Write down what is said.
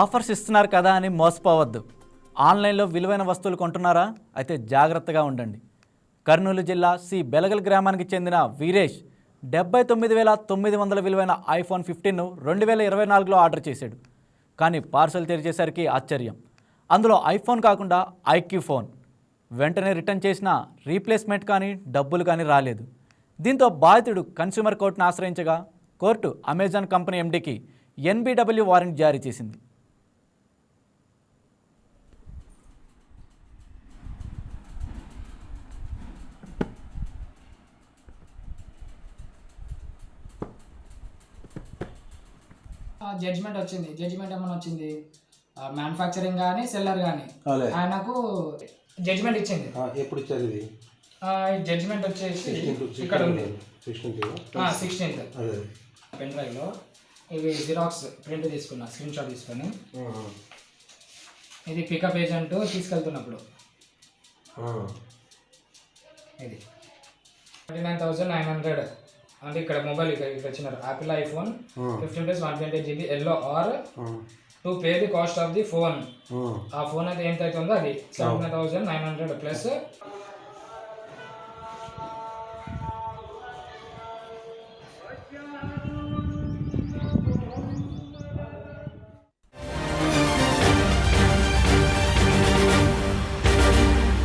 Offers ఇస్తున్నారు కదా అని మోసపోవద్దు. ఆన్లైన్లో విలువైన వస్తువులు కొంటున్నారా? అయితే జాగ్రత్తగా ఉండండి. కర్నూలు జిల్లా సి బెలగల్ గ్రామానికి చెందిన వీరేష్ డెబ్బై తొమ్మిది వేల తొమ్మిది వందల విలువైన ఐఫోన్ ఫిఫ్టీన్ను రెండు వేల ఇరవై నాలుగులో ఆర్డర్ చేశాడు. కానీ పార్సల్ తెరిచేసరికి ఆశ్చర్యం. అందులో ఐఫోన్ కాకుండా ఐక్యూ ఫోన్. వెంటనే రిటర్న్ చేసిన రీప్లేస్మెంట్ కానీ డబ్బులు కానీ రాలేదు. దీంతో బాధితుడు కన్స్యూమర్ కోర్టును ఆశ్రయించగా కోర్టు అమెజాన్ కంపెనీ ఎండీకి ఎన్బీడబ్ల్యూ వారెంట్ జారీ చేసింది. జడ్జిమెంట్ వచ్చింది. జడ్జిమెంట్ ఏమైనా వచ్చింది? మ్యానుఫ్యాక్చరింగ్ కానీ సెల్లర్ కానీ. ఆయనకు జడ్జిమెంట్ ఇచ్చింది. ఎప్పుడు ఇచ్చారు ఇది? జడ్జిమెంట్ వచ్చేసి ఇక్కడ ఉంది. సిక్స్టీన్ సిక్స్టీన్త్ పెన్ డ్రైవ్లో ఇవి జిరాక్స్ ప్రింట్ తీసుకున్నా స్క్రీన్ షాట్ తీసుకొని. ఇది పికప్ ఏజెంట్ తీసుకెళ్తున్నప్పుడు. ఇది. Twenty nine thousand nine hundred అంటే ఇక్కడ మొబైల్ ఇక్కడ వచ్చినారు Apple iPhone fifteen plus one twenty GB yellow or to pay the cost of the phone ఆ, ఆ ఫోన్ అయితే ఎంత అవుతుందో అది seventy thousand nine hundred plus